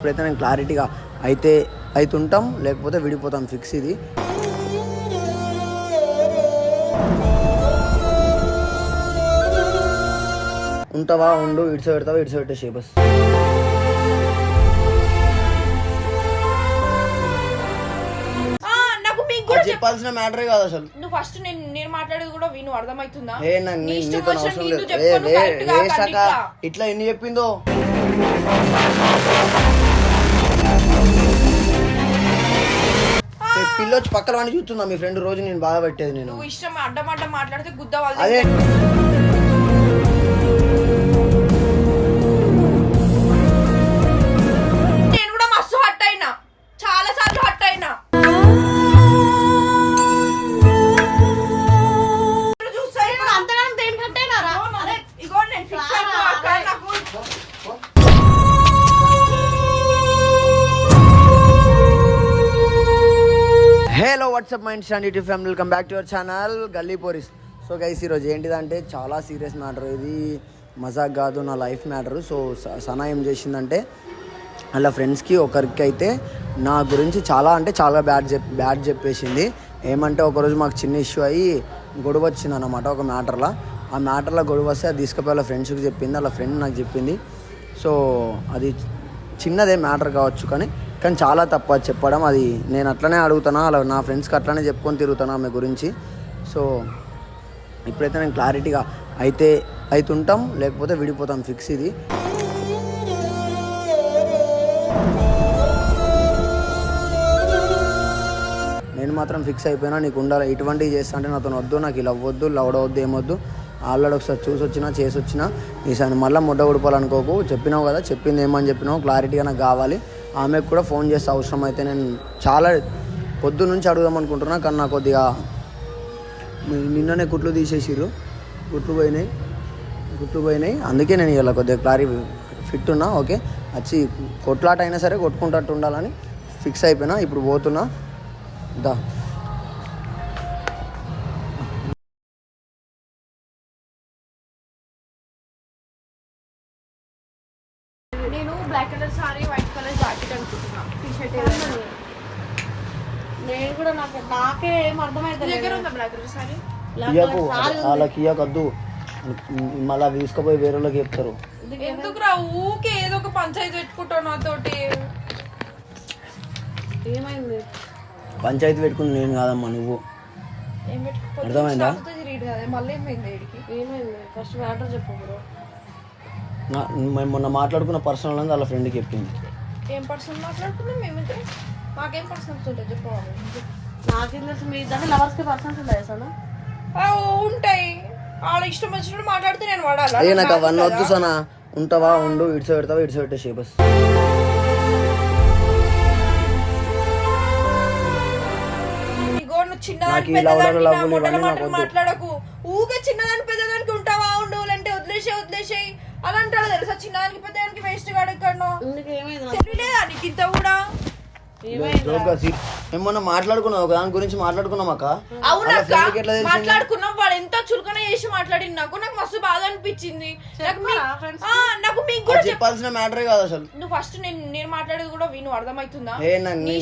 ఇప్పుడైతే నేను క్లారిటీగా అయితే అవుతుంటాం లేకపోతే విడిపోతాం ఫిక్స్ ఇది. ఉంటావా ఉండు ఇడిసో పెడతావా ఇడిసో పెట్టేసి బస్ ఆ, నాకు మీకు కూడా అది చెప్పాల్సిన మ్యాటరే కాదు అసలు. నువ్వు ఫస్ట్ నేను నేను మాట్లాడేది కూడా విను అర్థమవుతుందా? ఏ నాకు నీ పిల్లొచ్చి పక్కన వాడిని చూస్తుందా? మీ ఫ్రెండ్ రోజు నేను బాధ పెట్టేది నేను ఇష్టం అడ్డం అడ్డం మాట్లాడితే గుద్ద వాళ్ళు అదే. WhatsApp mind stand YouTube family welcome back to your channel Galli Poris so guys ఈరోజు ఏంటిదంటే చాలా సీరియస్ మ్యాటర్ ఇది మజాక్ కాదు నా లైఫ్ మ్యాటర్ సో స- సనా ఏం చేసిందంటే అలా ఫ్రెండ్స్కి ఒకరికి అయితే నా గురించి చాలా అంటే చాలా బ్యాడ్ చెప్ బ్యాడ్ చెప్పేసింది. ఏమంటే ఒకరోజు మాకు చిన్న ఇష్యూ అయ్యి గొడవ వచ్చింది అనమాట ఒక మ్యాటర్లో ఆ మ్యాటర్లో గొడవ వస్తే అది తీసుకుపోయి వాళ్ళ ఫ్రెండ్స్కి చెప్పింది వాళ్ళ ఫ్రెండ్ నాకు చెప్పింది. సో అది చిన్నదే మ్యాటర్ కావచ్చు కానీ కానీ చాలా తప్ప చెప్పడం. అది నేను అట్లనే అడుగుతానా అలా నా ఫ్రెండ్స్కి అట్లనే చెప్పుకొని తిరుగుతాను ఆమె గురించి. సో ఇప్పుడైతే నేను క్లారిటీగా అయితే అవుతుంటాం లేకపోతే విడిపోతాం ఫిక్స్ ఇది. నేను మాత్రం ఫిక్స్ అయిపోయినా నీకు ఉండాలి. ఇటువంటివి చేస్తా అంటే నాతో వద్దు నాకు ఇలా అవ్వద్దు లవడవద్దు ఏమొద్దు. ఆల్రెడీ ఒకసారి చూసి వచ్చినా చేసి వచ్చినా ఈసారి మళ్ళీ ముడ్డ ఉడిపోవాలనుకోకు చెప్పినావు కదా చెప్పింది ఏమని చెప్పినావు క్లారిటీగా నాకు కావాలి. ఆమెకు కూడా ఫోన్ చేస్తే అవసరం అయితే నేను చాలా పొద్దు నుంచి అడుగుదాం అనుకుంటున్నా కానీ నాకు కొద్దిగా నిన్ననే కుట్లు తీసేసిర్రు. కుట్లు పోయినాయి. కుట్లు పోయినాయి. అందుకే నేను ఇలా కొద్దిగా క్లారి ఫిట్ ఉన్నా ఓకే? వచ్చి కొట్లాట అయినా సరే కొట్టుకుంటట్టు ఉండాలని ఫిక్స్ అయిపోయినా ఇప్పుడు పోతున్నా. దా. Black colour sorry white colour jacket అనుకుంటున్నా. టీ షర్ట్ నేను కూడా నాకు నాకే ఏం అర్థమైతే దగ్గర ఉందా బ్లాక్ కలర్ సారీ ఇయ్యకు వాళ్ళకి ఇయ్యకొద్దు మళ్ళీ తీసుకుపోయి వేరే వాళ్ళకి చెప్తారు. ఎందుకు రా ఊకే ఏదో ఒక పంచాయతీ పెట్టుకుంటావు నాతోటి. ఏమైంది? పంచాయతీ పెట్టుకుని నేను కాదమ్మా నువ్వు. అర్థమైందా? రీడ్ కదా మళ్ళీ ఏమైంది ఏమైంది? ఫస్ట్ మ్యాటర్ చెప్పు మేము మొన్న మాట్లాడుకున్న పర్సనల్ అని వాళ్ళ ఫ్రెండ్కి చెప్పింది. ఏం పర్సన్ మాట్లాడుకున్నాం మేమైతే మాకేం పర్సన్స్ ఉంటాయి చెప్పవాలి నాకేం తెలుసు మీ దాంట్లో లవర్స్కి పర్సన్స్ ఉంటాయి అసలు ఉంటాయి. వాళ్ళ ఇష్టం వచ్చినట్టు మాట్లాడితే నేను వాడాలా? అయ్యే నాకు అవన్నీ వద్దు సనా. ఉంటావా ఉండు ఇడిసో పెడతావా ఇడిసో పెట్టేసి బస్ ఇగో నువ్వు చిన్నదాని నాకు ఈ పెద్దదానికి అలా అంటాడు తెలుసా? చిన్నదానికి పెద్దదానికి వేస్ట్ గాడు ఎక్కడనో. తెలియలేదా నీకు ఇంత కూడా? జోక్గా సీ- మేము మొన్న మాట్లాడుకున్నాం ఒక దాని గురించి మాట్లాడుకున్నాం అక్క మాట్లాడుకున్నాం వాడు ఎంత చులకన చేసి మాట్లాడింది నాకు. నాకు మస్తు బాధ అనిపించింది. నాకు మీకు కూడా చెప్పాల్సిన మ్యాటరే కాదు అసలు. నువ్వు ఫస్ట్ నేను నేను మాట్లాడేది కూడా విను అర్థమవుతుందా? ఏ నాకు నీ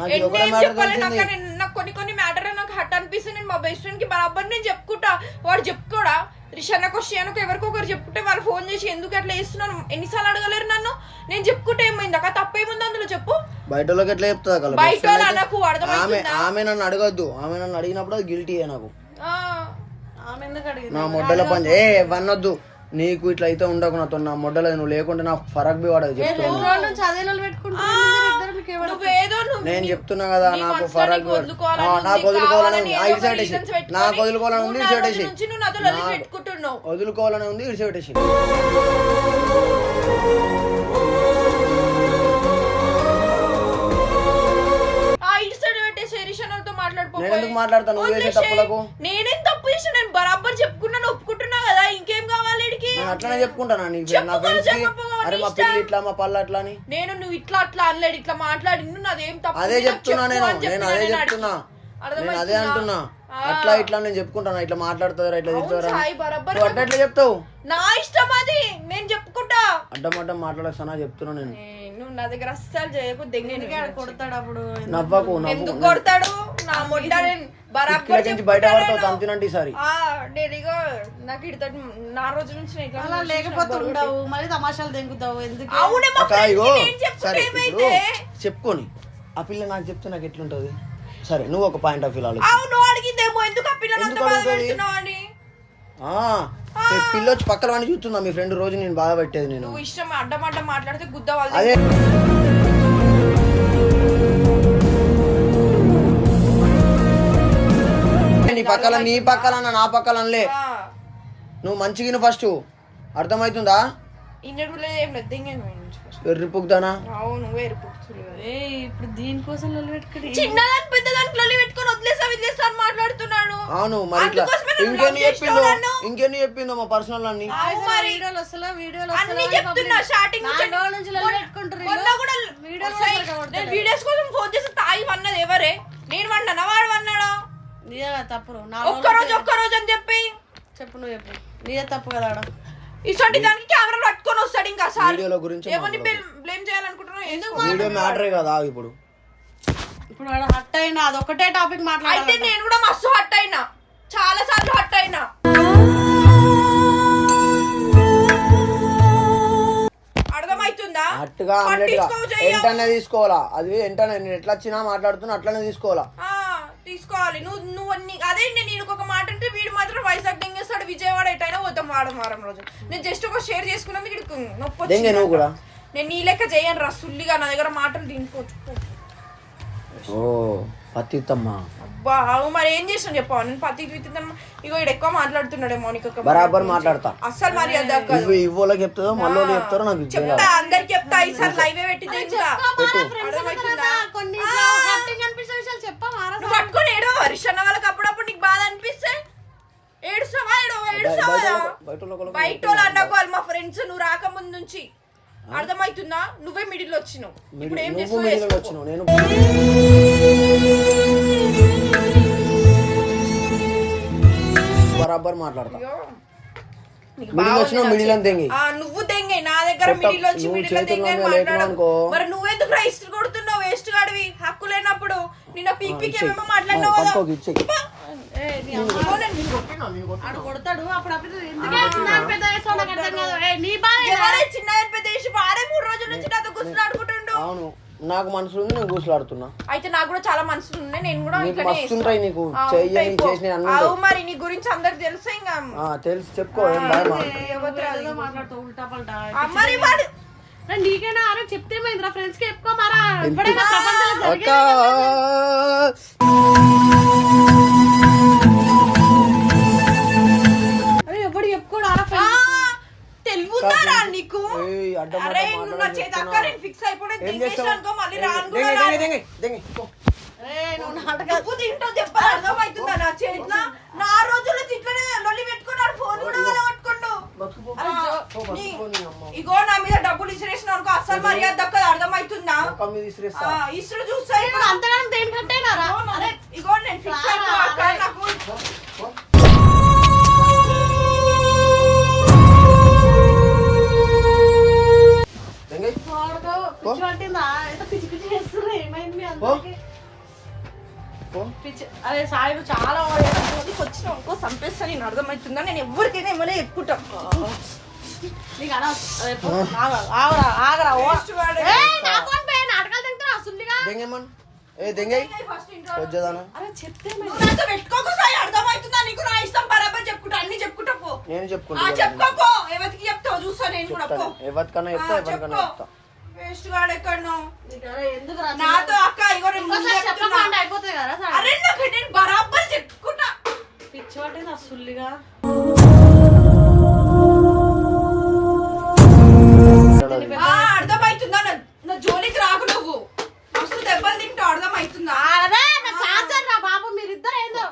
నాకు కొన్ని కొన్ని మ్యాటర్ నాకు హట్ అనిపిస్తుంది నేను మా బెస్ట్ ఫ్రెండ్కి బరాబర్ నేను చెప్పుకుంటా. వాడు చెప్పుకోడా రిషన్నకు షియానకు ఎవరికో ఒకరు చెప్పుకుంటే వాళ్ళు ఫోన్ చేసి ఎందుకు అట్లా వేస్తున్నాను ఎన్నిసార్లు అడగలేరు నన్ను? నేను చెప్పుకుంటే ఏమైంది? అక్క తప్పేముంది అందులో చెప్పు. బయట వాళ్ళకి ఎట్లా చెప్తుంది బయట వాళ్ళు అనకు ఆమె ఆమె నన్ను అడగద్దు. ఆమె నన్ను అడిగినప్పుడు గిల్టీ నాకు. ఆ, ఆమె ఎందుకు అడిగింది? నా మొడ్డల పని ఏ వన్నొద్దు. నీకు ఇట్లా అయితే ఉండకు నాతో నా మొడ్డల నువ్వు లేకుంటే నాకు ఫరక్ బి వాడదు నేను చెప్తున్నా కదా నాకు ఫరక్ నీకు వదులుకోవాలని ఉంది, నాకు వదులుకోవాలని ఉంది. ఇటు సైడ్ వేసి. నాకు వదులుకోవాలని ఉంది ఇటు సైడ్ వేసి. వదులుకోవాలని ఉంది ఇటు వేసి. నేను ఎందుకు మాట్లాడతాను? నువ్వు చేసే తప్పులకు నేనేం తప్పు చేసిన నేను బరాబర్ చెప్పుకున్నాను ఒప్పుకుంటున్నా నేను అట్లనే చెప్పుకుంటానా నీ నా చెప్పుకో, ఫ్రెండ్స్కి చెప్పుకో, అరే మా ఇష్టం. పిల్లి ఇట్లా మా పళ్ళు అట్లా అని నేను నువ్వు ఇట్లా అట్లా అనలేడు ఇట్లా మాట్లాడి నాదేం తప్పు అదే ఉంది, నాకు చెప్తున్నా చెప్పు నేను అని నేను అదే చెప్తున్నా అడిగి. నేను అదే అర్థమవుతుందా? అంటున్నా అట్లా ఇట్లా నేను చెప్పుకుంటాను? ఇట్లా మాట్లాడుతారా? ఇట్లా నువ్వు అట్లా చెప్తావు? నా ఇష్టం అది. నేను చెప్పుకుంటా. అడ్డం అడ్డం మాట్లాడస్తానా? చెప్తున్నా నేను. నువ్వు నా దగ్గర అస్సలు చేయకు. దెంగ కొడతాడు అప్పుడు? నవ్వకు నవ్వు. ఎందుకు కొడతాడు? నా మొట్ట నేను బరాబర్ బయట పడతావు తంతినంటే ఈసారి ఇగో నాకు ఇడతాడు నా రోజు నుంచి అలా లేకపోతే ఉండవు. మళ్ళీ తమాషాలు దెంగుతావు. ఎందుకు? అవునే చెప్పుకొని. ఆ పిల్ల నాకు చెప్తే నాకు ఎట్లుంటది? సరే నువ్వు ఒక పాయింట్ ఆఫ్ వ్యూ ఆలోచి ఎందుకు ఆ పిల్లని అంత ఎందుకు బాధ అడుగుతుంది? పెడుతున్నావు అని ఆ, ఈ పిల్ల వచ్చి పక్కన వాడిని చూస్తుందా మీ ఫ్రెండ్ రోజు నేను బాధ పెట్టేది నేను. నువ్వు ఇష్టం అడ్డం అడ్డం మాట్లాడితే గుద్ద వాళ్ళు అదే. నీ పక్కల నీ పక్కల నా పక్కల అనలే నువ్వు మంచిగా ఫస్ట్. అర్థమవుతుందా? ఇన్నడులే ఏం లేదు దింగేను. ఎర్రిపుకుదానా అవును ఏ ఇప్పుడు దీనికోసం చిన్నదాని పెద్దదానికి లొల్లి పెట్టుకొని వదిలేసా వదిలేసా అని మాట్లాడుతున్నాడు. అవును మరి ఇట్లా అందుకోసమే నువ్వు ఇంకెన్ని love చెప్పిందో? చేసినావు నన్ను. ఇంకెన్ని చెప్పిందో మా పర్సనల్ అన్ని? వీడియోలు వీడియోలు అన్ని చెప్తున్నా స్టార్టింగ్ నుంచి లొల్లి పెట్టుకుంటారు మొన్న కూడా వీడియోలు వస్తాయి. నేను వీడియోస్ కోసం ఫోన్ చేసి తాయి వన్నది ఎవరే? నేను వన్నానా వాడు వన్నాడా నీదే తప్పు నా ఒక్క రోజు ఒక్క రోజు అని చెప్పి. చెప్పు నువ్వు చెప్పు. నీదే తప్పు కదా ఆడ. ఇటువంటి దానికి కెమెరా పట్టుకొని వస్తాడు ఇంకా సార్. వీడియోల గురించి ఎవరిని బ్లేమ్ చేయాలనుకుంటున్నావు ఎందుకు వీడియో మ్యాటరే కదా ఇప్పుడు. ఇప్పుడు ఆడ హట్ అయినా అదొకటే టాపిక్ అయితే మాట్లాడాలి నేను కూడా మస్తు హట్ అయినా. చాలా సార్లు హట్ అయినా. అర్థమవుతుందా? అట్టుగా ఆమ్లెట్గా పట్టించుకోవు తీసుకోవాలా? అది ఎంటనే నేను ఎట్లా వచ్చినా మాట్లాడుతున్నా అట్లనే తీసుకోవాలా? ఆ, తీసుకోవాలి. నువ్వు నువ్వు నీ- అదే నేను నేను ఒక మాట అంటే వీడు మాత్రం వైజాగ్ దెంగేస్తాడు విజయవాడ ఎటైనా పోతాం వారం వారం రోజు నేను జస్ట్ ఒక షేర్ చేసుకున్నందుకు వీడికి నొప్పి నువ్వు కూడా? నేను నీ లెక్క చేయను రా సుల్లిగా నా దగ్గర మాటలు తినుకోవచ్చు ఓ పత్తిత్తమ్మా అబ్బా అవు మరి ఏం చేసాను చెప్పావు నేను పత్తి విత్తుతాను ఇగో ఇక్కడ ఎక్కువ మాట్లాడుతున్నాడేమో నీకు ఒక బరాబర్ మాట్లాడతా. అస్సలు మరి అది దక్కదు ఇవ్వు ఇవ్వోళ్ళకి చెప్తుందో మళ్ళీ చెప్తారో నాకు. చెప్తా అందరికి చెప్తా ఈసారి లైవే పెట్టి. తెలుసా అర్థమవుతుందా కొన్ని హట్టింగ్ అనిపించే విషయాలు చెప్పమారా నువ్వు పట్టుకొని ఏడో హరిషన్న వాళ్ళకి అప్పుడప్పుడు నీకు బాధ అనిపిస్తే? ఏడుస్తావా? ఏడో ఏడుస్తావా? బయట వాళ్ళు అన్నాకు వాళ్ళు మా ఫ్రెండ్స్ నువ్వు రాకముందు నుంచి అర్థమవుతుందా? నువ్వే మిడిల్ వచ్చినావు. ఇప్పుడు ఏం. వచ్చినావు. నేను బరాబర్ మాట్లాడతా. మిడిల్ నువ్వు దెంగే. నా దగ్గర మిడిల్ వచ్చి మిడిల్ దెంగే అనుకో. మరి నువ్వెందుకు రైస్ కొడుతున్నావు వేస్ట్ గాడివి? హక్కు లేనప్పుడు. నిన్న పీక్ పీక్ ఇచ్చేయ్. ఏమేమో మాట్లాడినావు ఆడు కొడతాడు. అప్పుడు అప్పుడు ఎందుకే చిన్న పెద్ద వేసావు నాకు అర్థం కాదు. ఏ, నీ బాధ ఎవరే చిన్న పెద్ద వేసి వాడే మూడు రోజుల నుంచి నాతో అవును. నాకు మనసు ఉంది నేను కూసులాడుతున్నా అయితే నాకు కూడా చాలా మనసులు ఉన్నాయి. నేను కూడా నీకు ఇట్లనే మస్తు చేస్తా. ఉంటాయి నీకు. ఆ, చెయ్యని ఉంటాయి పో. చేసిన అన్ని అవు ఉంటాయి. మరి నీ గురించి అందరికి తెలుసు ఇంకా? ఆ, తెలుసు. చెప్పుకో ఏం మాట్లాడుతావు ఉల్టా పల్టా. ఆ, మరి వాడు నీకైనా ఆరో చెప్తే మైందిరా ఫ్రెండ్స్కి చెప్పుకోమారా ఎప్పుడైనా ప్రపంచంలో అరే ఎప్పుడు చెప్పుకోడు? ఆరా ఆ, తెలుగుతారా నీకు? ఏయ్, అడ్డం అరే అడ్డం నువ్వు నా మాట్లాడకు చేతి అక్క చెప్తున్నా. నేను ఫిక్స్ అయిపోయి ఏం చేస్తావు? అనుకో మళ్ళీ దెంగి, రాను దెంగి, కూడా దెంగి, రాను. దెంగి, దెంగి. పో. ఉప్పు తింటావు చెప్పాలి అర్థమవుతుందా నా చేతిలో నా రోజులు ఇట్లనే లొల్లి పెట్టుకున్నాడు ఫోన్ కూడా వాళ్ళ పట్టుకుండు. బతుకుపో. ఆ, పో, నీ- బతుకుపో నీ అమ్మ. ఇగో నా మీద డబ్బులు ఇసిరేసిన అనుకో అస్సలు మర్యాద దక్కదు అర్థమవుతుందా. ఆ, ఇసురు చూస్తా ఇప్పుడు అంతగానం దేని కట్టేనారా అరే ఇగో నేను ఫిక్స్ అయిపో అక్క నాకు పిచ్చి పట్టిందా ఏమైంది మీ పో. అందరికి పో. పిచ్చి అరే సాయి నువ్వు చాలా వచ్చిన అనుకో చంపేస్తా నేను అర్థమవుతుందా? నేను ఎవరికైనా ఏమైనా ఎక్కుంటా నీకు ఆగరా, ఆగరా నా దెంగేమన్. ఏ దెంగై వచ్చేదానా? అరే చెప్తే పెట్టుకోకు సాయి అర్థమవుతుందా? నీకు నా ఇష్టం బరాబర్ చెప్పుకుంటా అన్ని చెప్పుకుంటా పో. నేను ఆ చెప్పుకుంటా. చెప్పుకోపో ఎవరికి చెప్తావు? చూస్తా నేను కూడా పో. ఎవరికన్నా చెప్తా ఎవరికన్నా చెప్తా. వేస్ట్ గాడు ఎక్కడనో. అరే అరే నాకు నేను బరాబర్ చెప్పుకుంటా. పిచ్చి పట్టింది ఆ, అర్థమవుతుందా నా- జోలికి రాకు నువ్వు. మస్తు దెబ్బలు తింటావు అర్థమవుతుందా బాబు మీరిద్దరు ఏందో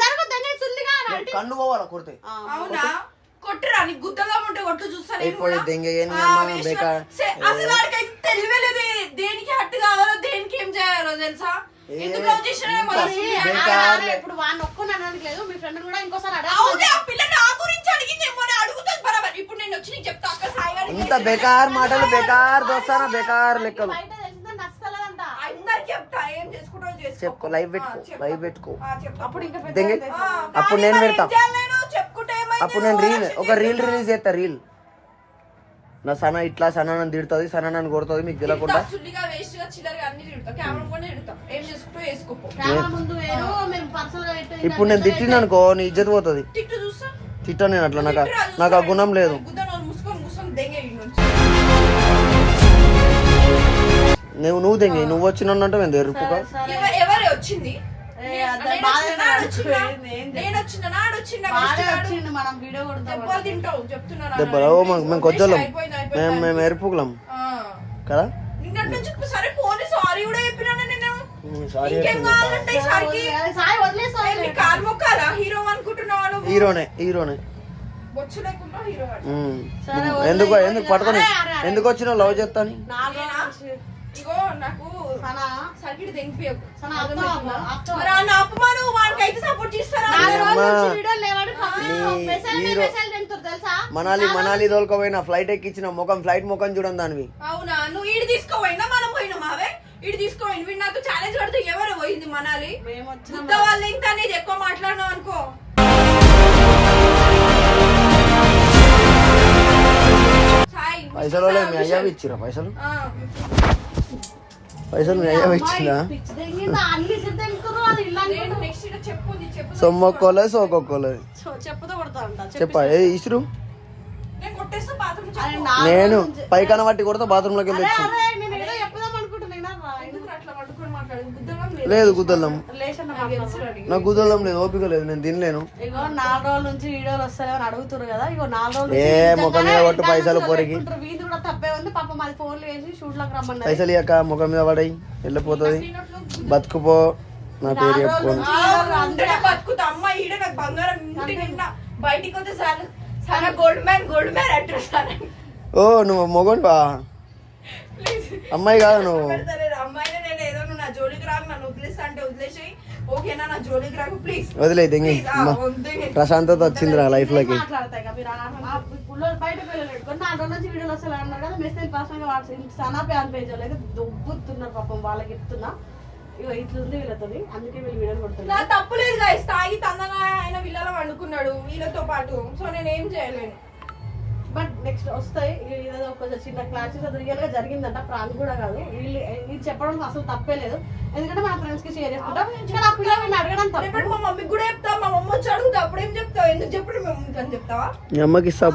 జరుగుతుంది సుల్లిగా నేను కన్ను పోవాలా కొడితే? అవునా? కొట్టురా నీకు గుద్దగా ఉంటే కొట్టు చూస్తా నేను అయిపోయి కూడా. దెంగ ఏంది ఆ, అమ్మా, వేస్ట్ బేకార్. వాడు. సే, అసలు తెలివేలేదు దేనికి హట్టు కావాలో చేయాలో తెలుసా? ఎందుకు లవ్ ఇప్పుడు వాడిని అనడానికి లేదు మీ ఫ్రెండ్ కూడా ఇంకోసారి అడగ. ఆ పిల్ల నా గురించి అడిగిందేమో అని అడుగుతుంది బరాబర్. ఇప్పుడు నేను వచ్చి నీకు చెప్తా అక్క సాయి గారికి ఇంత బేకార్ మాటలు బేకార్ దోస్తానా బేకార్ లెక్కలు? చెప్పుకో లైవ్ పెట్టుకో. లైవ్ పెట్టుకో. అప్పుడు నేను పెడతా? అప్పుడు నేను రీల్ ఒక రీల్. రిలీజ్ చేస్తా రీల్. నా సన ఇట్లా సన నన్ను తిడుతుంది సన నన్ను కొడుతుంది మీకు తెలియకుండా ఇప్పుడు నేను తిట్టిన అనుకో నీ ఇజ్జత్ పోతుంది. తిట్టు నేను అట్లా నాకు. నాకు ఆ గుణం లేదు. దెంగే. నువ్వు నువ్వు తెంగి నువ్వు మేము వచ్చినా, నాడు వచ్చిన బాగా వచ్చింది? దెబ్బలు మేము కొద్దిలం మేము మేము ఎరుపుకులం. ఆ. కదా? సరే పోనీ కూడా నేను హీరోనే హీరోనే. ఎందుకు ఎందుకు పట్టుకొని. ఎందుకు వచ్చినావు లవ్ చేస్తాని? ఇగో నాకు సర్కిట్ తెంపియకు మరి వానికి అయితే సపోర్ట్ చేస్తారా? మనాలి మనాలి తోలుకోపోయినా ఫ్లైట్ ఎక్కించిన ముఖం ఫ్లైట్ ముఖం చూడండి దానివి. అవునా? నువ్వు ఈడు తీసుకోపోయినా మనం పోయినా మావే తీసుకోపోయింది వీడు నాకు ఛాలెంజ్ పడితే ఎవరు పోయింది మనాలి? బుద్ధ వాళ్ళు ఇంకా నేను ఎక్కువ మాట్లాడినావు అనుకో. పైసలు లేదు మీ అయ్యావి ఇచ్చిరా పైసలు? ఆ, పైసలు నేను అనుకుంటూ. నెక్స్ట్ ఇక చెప్పు నీ చెప్పు సొమ్మొక్కోలే సోకొక్కోలే. చెప్పా ఏ ఇసురు? నేను పైకన పట్టి కొడితే బాత్రూమ్లోకి వెళ్ళి లేదు గుద్దలం నాకు గుద్దలం లేదు ఓపిక లేదు నేను తినలేను. ఇగో నాలుగు రోజుల నుంచి వీడియోలు వస్తాయని అడుగుతున్నారు కదా ఇగో నాలుగు రోజులు ఏ ముఖం మీద కొట్టు పైసలు పొరికి. వీధి కూడా తప్పే ఉంది పాప మాది ఫోన్లు వేసి షూట్లకు రమ్మన్నారు. పైసలు ఇయ్యక ముఖం మీద పడాయి వెళ్ళిపోతుంది. బతుకుపో నా పేరు చెప్పుకోను ఆ, ఉంటేనే బతుకుతా. అమ్మ ఈడ నాకు బంగారం ఇంటి నిండా బయటికి వస్తే చాలా చాలా గోల్డ్ మ్యాన్ గోల్డ్ మ్యాన్ అంటారు సార్ ఓ నువ్వు మొగోడువా? అమ్మాయి కాదు నువ్వు పెడతలేదు అమ్మాయిని నేను ఏదో నువ్వు నా జోలికి రాకు నన్ను వదిలేస్తా అంటే వదిలేసేయి ఓకేనా నా జోలికి రాకు ప్లీజ్ వదిలే దెంగి ప్లీజ్ ఆ, వద్దు. ప్రశాంతత వచ్చిందిరా లైఫ్లోకి దొబ్బుతున్నారు పాపం వాళ్ళకి చెప్తున్నా. ఇట్లుంది వీళ్ళతోని. అందుకే వీళ్ళు వీడియోలు నా కొడుతున్నారు తప్పు లేదు తాగి ఆయన వీళ్ళలో వండుకున్నాడు వీళ్ళతో పాటు. సో నేను ఏం చేయలేను. నెక్స్ట్ వస్తాయి. ఇదేదో కొంచెం చిన్న క్లాసెస్ అది రియల్గా జరిగిందంట. ప్రాంక్ కూడా కాదు. వీళ్ళు ఇది చెప్పడం అసలు తప్పే లేదు. ఎందుకంటే మా ఫ్రెండ్స్కి షేర్ చేసుకుంటాం. కానీ ఆ పిల్లలు వీళ్ళు అడగడం తప్పు. మా మమ్మీకి కూడా చెప్తా. మా మమ్మ వచ్చి అడుగుతా. అప్పుడు ఏం చెప్తావు? ఎందుకు చెప్పడు మేము? అని చెప్తావా? మీ అమ్మకి ఇస్తా